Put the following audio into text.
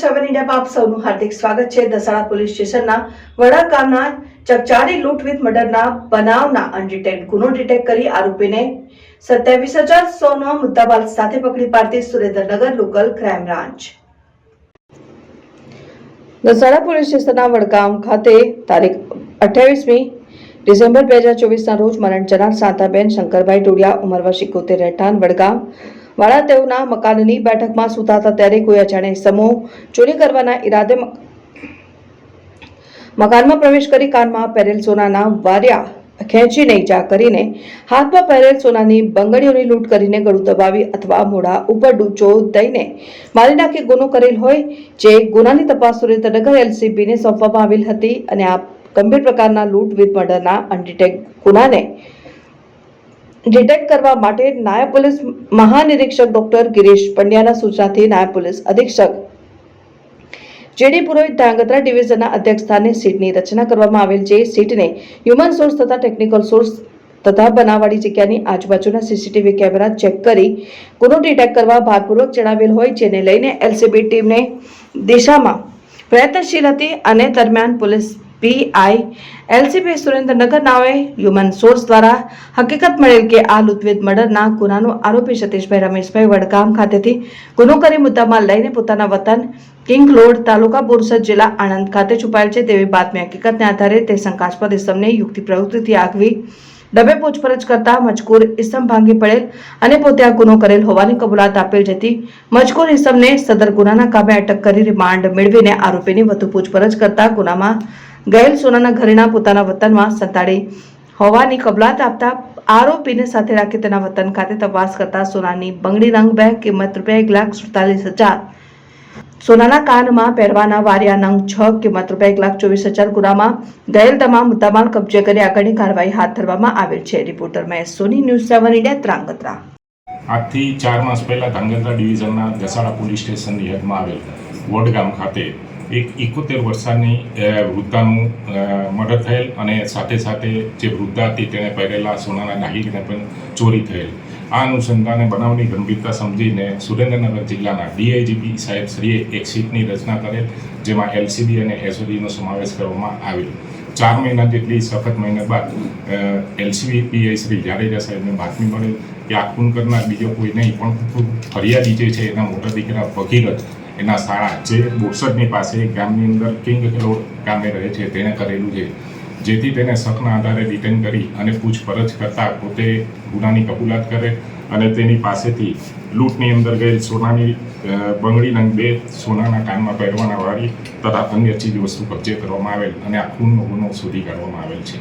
સેવન ઇન્ડિયામાં આપ સૌનું હાર્દિક સ્વાગત છે. દસાડા પોલીસ સ્ટેશનના વડા ગામના ચકચારી લૂંટ વિથ મર્ડરના બનાવના અનડિટેક્ટ ગુનો ડિટેક્ટ કરી આરોપીને સત્યાવીસ હજાર સોનો મુદ્દાબાલ સાથે પકડી પાડતી Surendranagar local crime branch. Dasada police સ્ટેશનના વડગામ ખાતે તારીખ અઠ્યાવીસમી ડિસેમ્બર બે હજાર ચોવીસના રોજ મરણ જનાર સાંતાબેન શંકરભાઈ ટોડિયા ઉંમર વર્ષ રહેઠાણ વડગામ વાળા તેઓના મકાનની બેઠકમાં સૂતા હતા ત્યારે કોઈ અજાણે સમૂહ ચોરી કરવાના ઈરાદે મકાનમાં પ્રવેશ કરી કાનમાં પહેરેલ સોનાના વાર્યા ખેંચીને ઈજા કરીને હાથમાં પહેરેલ સોનાની બંગડીઓની લૂંટ કરીને ગળું દબાવી અથવા મોઢા ઉપર ડૂચો દઈને મારી નાખી ગુનો કરેલ હોય જે ગુનાની તપાસ સુરેન્દ્રનગર એલસીબીને સોંપવામાં આવેલ હતી અને આ ગંભીર પ્રકારના લૂંટ વિથ મર્ડરના અનડિટેક ગુનાને ડિટેક્ટ કરવા માટે નાયબ પોલીસ મહાનિરીક્ષક ડોક્ટર ગિરીશ પંડ્યાના સૂચનાથી નાયબ પોલીસ અધિક્ષક જેડી પુરોહિત ધાંગધ્રા ડિવિઝનના અધ્યક્ષ સ્થાને સીટની રચના કરવામાં આવેલ જે સીટને હ્યુમન સોર્સ તથા ટેકનિકલ સોર્સ તથા બનાવવાળી જગ્યાની આજુબાજુના સીસીટીવી કેમેરા ચેક કરી ગુનો ડિટેક્ટ કરવા ભારપૂર્વક જણાવેલ હોય, જેને લઈને એલસીબી ટીમને દિશામાં પ્રયત્નશીલ હતી અને દરમિયાન પોલીસ પીઆઈ એલસીબી સુરેન્દ્રનગર નાવે હ્યુમન સોર્સ દ્વારા હકીકત મળેલ કે આ લુત્વેદ મર્ડરના ગુનાનો આરોપી સતીશભાઈ રમેશભાઈ વડગામ ખાતેથી ગુનો કરી મુદ્દામાં લઈને પોતાના વતન કિંગલોડ તાલુકા બોરસદ જિલ્લા આણંદ ખાતે છુપાયેલ છે તેવી બાતમી હકીકતને આધારે તે શંકાસ્પદ ઇસમને યુક્તિ પ્રવૃત્તિથી આગવી ડબે પૂછપરછ કરતા મજકૂર ઇસમ ભાંગી પડેલ અને પોતે આ ગુનો કરેલ હોવાની કબૂલાત આપેલ જતી મજકૂર ઇસમને સદર ગુનાના કામે અટક કરી રિમાન્ડ મેળવીને આરોપીની વધુ પૂછપરછ કરતા ગુનામાં ગયેલ સોનાના ઘરેણા પોતાના વતનમાં સંતાડી. હોવાની કબલાત આપતા આરોપીને સાથે રાખી તેના વતન ખાતે તપાસ કરતા સોનાની બંગડી નંગ બે કિંમત રૂપિયા એક લાખ સુડતાલીસ હજાર. સોનાના કાનમાં પહેરવાના વારિયા નંગ છ કિંમત રૂપિયા એક લાખ ચોવીસ હજાર ગુનામાં ગયેલ તમામ મુદ્દામાલ કબજે કરી આગળની કાર્યવાહી હાથ ધરવામાં આવેલ છે. Reporter Mahesh Soni, news seven India ત્રાંગત્રા આજથી ચાર માસ પહેલા ધાંગધ્રા ડિવિઝનના દસાડા પોલીસ સ્ટેશનની હદમાં આવેલ વડગામ ખાતે એક એકોતેર વર્ષની વૃદ્ધાનું મર્ડર થયેલ અને સાથે સાથે જે વૃદ્ધા હતી તેણે પહેરેલા સોનાના દાગીને પણ ચોરી થયેલ. આ અનુસંધાને બનાવની ગંભીરતા સમજીને સુરેન્દ્રનગર જિલ્લાના ડીઆઈજીપી સાહેબ શ્રીએ એક સીટની રચના કરેલ, જેમાં એલસીબી અને એસઓડીનો સમાવેશ કરવામાં આવેલ. ચાર મહિના જેટલી સખત મહિના બાદ એલસીબી પીઆઈ શ્રી જાડેજા સાહેબને બાતમી મળેલ કે આ ખૂન કરનાર બીજો કોઈ નહીં, પણ ફરિયાદી જે છે, એના મોટા દીકરા ભગીરથ એના શાળા જે બોરસદની પાસે ગામની અંદર કિંગ રોડ ગામે રહે છે, તેણે કરેલું છે. જેથી તેને શકના આધારે ડિટેન કરી અને પૂછપરછ કરતાં પોતે ગુનાની કબૂલાત કરે અને તેની પાસેથી લૂંટની અંદર ગયેલ સોનાની બંગડી નંગ બે સોનાના કાનમાં પહેરવાના વાળી તથા અન્ય ચીજ વસ્તુ કબજે કરવામાં આવેલ અને આ ખૂનનો ગુનો શોધી કાઢવામાં આવેલ છે.